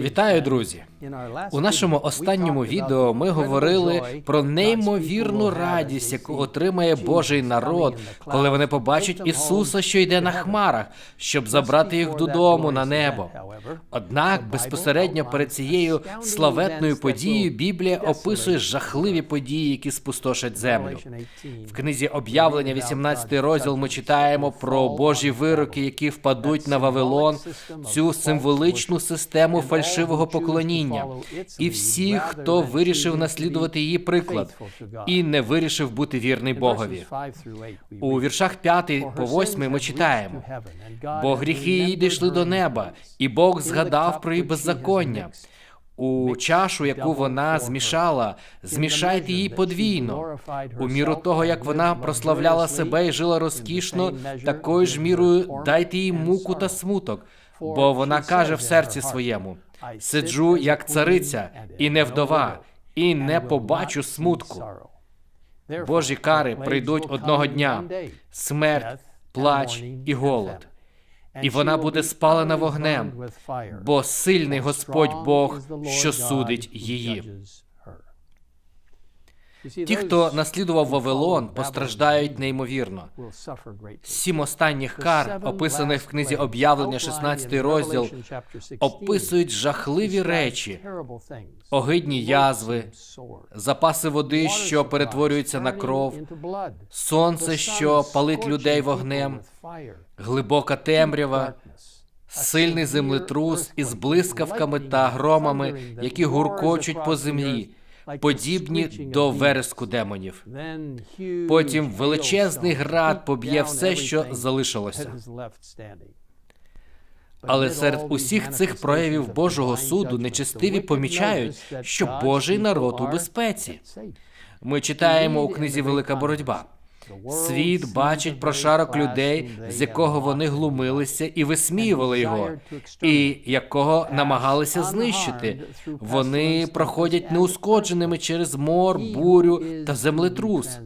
Вітаю, друзі! У нашому останньому відео ми говорили про неймовірну радість, яку отримає Божий народ, коли вони побачать Ісуса, що йде на хмарах, щоб забрати їх додому на небо. Однак безпосередньо перед цією славетною подією Біблія описує жахливі події, які спустошать землю. В книзі об'явлення, 18 розділ, ми читаємо про Божі вироки, які впадуть на Вавилон, цю символичну систему фальшивого поклоніння, і всі, хто вирішив наслідувати її приклад і не вирішив бути вірний Богові. У віршах 5 по 8 ми читаємо: бо гріхи її дійшли до неба, і Бог згадав про її беззаконня. У чашу, яку вона змішала, змішайте її подвійно. У міру того, як вона прославляла себе і жила розкішно, такою ж мірою дайте їй муку та смуток, бо вона каже в серці своєму: сиджу як цариця, і не вдова, і не побачу смутку. Божі кари прийдуть одного дня: смерть, плач і голод. І вона буде спалена вогнем, бо сильний Господь Бог, що судить її. Ті, хто наслідував Вавилон, постраждають неймовірно. Сім останніх кар, описаних в книзі об'явлення, 16 розділ, описують жахливі речі, огидні язви, запаси води, що перетворюються на кров, сонце, що палить людей вогнем, глибока темрява, сильний землетрус із блискавками та громами, які гуркочуть по землі, подібні до вереску демонів. Потім величезний град поб'є все, що залишилося. Але серед усіх цих проявів Божого суду нечестиві помічають, що Божий народ у безпеці. Ми читаємо у книзі Велика боротьба. Світ бачить прошарок людей, з якого вони глумилися і висміювали його, і якого намагалися знищити. Вони проходять неускодженими через мор, бурю та землетрус.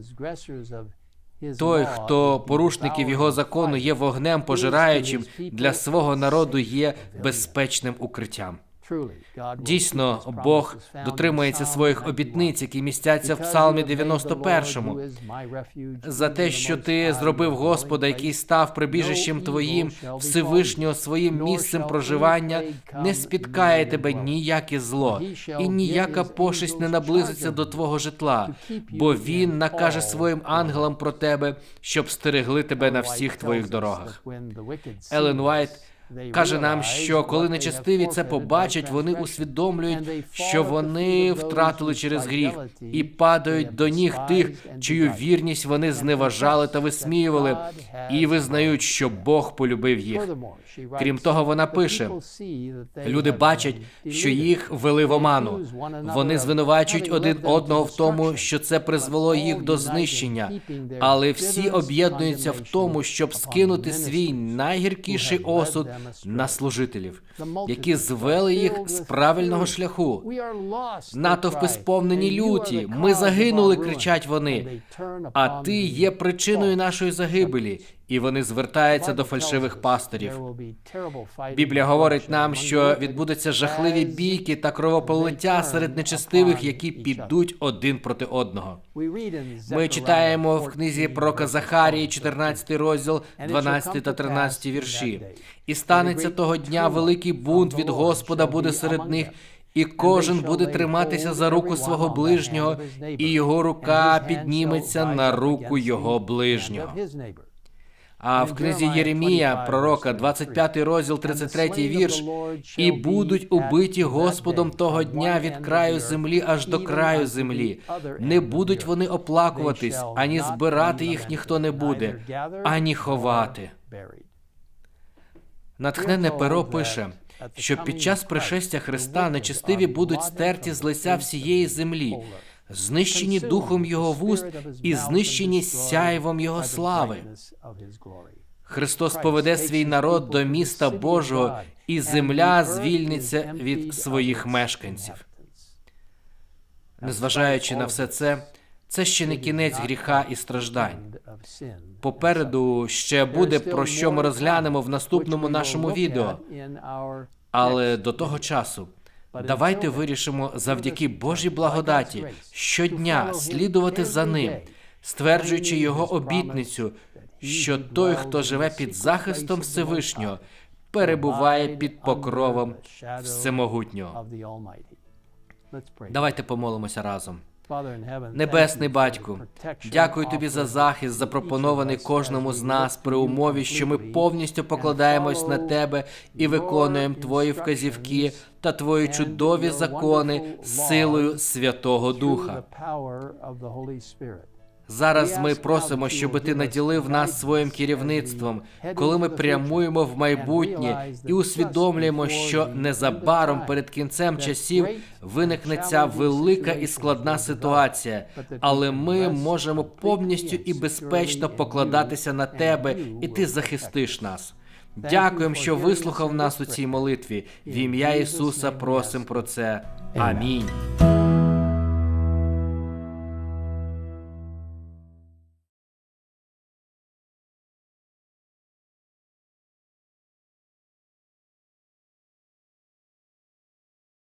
Той, хто порушників його закону є вогнем пожираючим, для свого народу є безпечним укриттям. Дійсно, Бог дотримується своїх обітниць, які містяться в Псалмі 91 за те, що ти зробив Господа, який став прибіжищем твоїм, Всевишнього своїм місцем проживання, не спіткає тебе ніяке зло, і ніяка пошесть не наблизиться до твого житла, бо він накаже своїм ангелам про тебе, щоб стерегли тебе на всіх твоїх дорогах. Елен Уайт каже нам, що коли нечестиві це побачать, вони усвідомлюють, що вони втратили через гріх і падають до ніг тих, чию вірність вони зневажали та висміювали, і визнають, що Бог полюбив їх. Крім того, вона пише: люди бачать, що їх вели в оману. Вони звинувачують один одного в тому, що це призвело їх до знищення, але всі об'єднуються в тому, щоб скинути свій найгіркіший осуд на служителів, які звели їх з правильного шляху. Натовпи сповнені люті. Ми загинули, кричать вони. А ти є причиною нашої загибелі, і вони звертаються до фальшивих пасторів. Біблія говорить нам, що відбудуться жахливі бійки та кровополиття серед нечестивих, які підуть один проти одного. Ми читаємо в книзі пророка Захарії, 14 розділ, 12 та 13 вірші. І станеться того дня великий бунт від Господа буде серед них. І кожен буде триматися за руку свого ближнього, і його рука підніметься на руку його ближнього. А в книзі Єремія, пророка, 25 розділ, 33 вірш, і будуть убиті Господом того дня від краю землі аж до краю землі. Не будуть вони оплакуватись, ані збирати їх ніхто не буде, ані ховати. Натхненне перо пише, що під час пришестя Христа нечестиві будуть стерті з лиця всієї землі, знищені духом його вуст і знищені сяйвом його слави. Христос поведе свій народ до міста Божого, і земля звільниться від своїх мешканців. Незважаючи на все це, це ще не кінець гріха і страждань. Попереду ще буде про що ми розглянемо в наступному нашому відео. Але до того часу Давайте вирішимо завдяки Божій благодаті щодня слідувати за ним, стверджуючи його обітницю, що той, хто живе під захистом Всевишнього, перебуває під покровом Всемогутнього. Давайте помолимося разом. Небесний батьку, дякую тобі за захист, запропонований кожному з нас при умові, що ми повністю покладаємось на тебе і виконуємо твої вказівки та твої чудові закони силою Святого Духа. Зараз ми просимо, щоб ти наділив нас своїм керівництвом, коли ми прямуємо в майбутнє і усвідомлюємо, що незабаром перед кінцем часів виникне ця велика і складна ситуація, але ми можемо повністю і безпечно покладатися на тебе, і ти захистиш нас. Дякуємо, що вислухав нас у цій молитві. В ім'я Ісуса просим про це. Амінь.